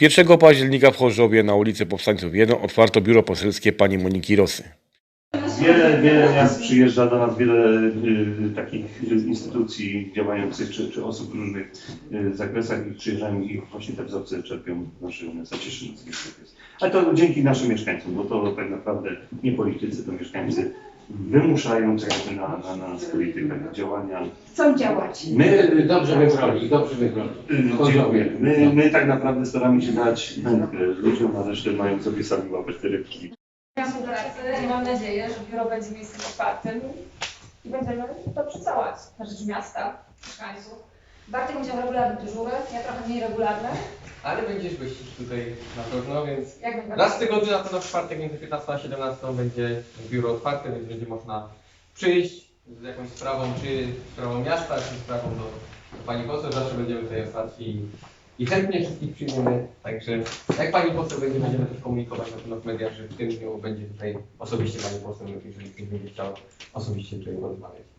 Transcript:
1 października w Chorzowie na ulicy Powstańców 1 otwarto biuro poselskie pani Moniki Rosy. Wiele, wiele miast przyjeżdża do nas, wiele y, takich instytucji działających, czy, czy osób w różnych y, zakresach i przyjeżdżają i właśnie te wzorce czerpią że tak jest. Ale to dzięki naszym mieszkańcom, bo to tak naprawdę nie politycy, to mieszkańcy wymuszają jakby na, na nas politykę, na działania. Chcą działać. My, dobrze wybrali, dobrze wybrali. dziękuję. My, my tak naprawdę staramy się dać ludziom, a resztę mają sobie sami łapać te rybki. współpracy i mam nadzieję, że biuro będzie miejscem otwartym i będziemy to pracować na rzecz miasta, mieszkańców. Bartek będzie miał regularne dyżury, ja trochę mniej regularne. Ale będziesz gościć tutaj na pewno, więc raz w tygodniu na pewno w czwartek między 15 a 17 będzie biuro otwarte, więc będzie można przyjść z jakąś sprawą, czy sprawą miasta, czy sprawą do, do Pani Poseł. Zawsze będziemy tutaj otwarci i, i chętnie wszystkich przyjmiemy. Także jak Pani Poseł będzie, będziemy też komunikować na pewno w mediach, że w tym dniu będzie tutaj osobiście Pani Poseł, jeżeli ktoś będzie chciał osobiście tutaj porozmawiać.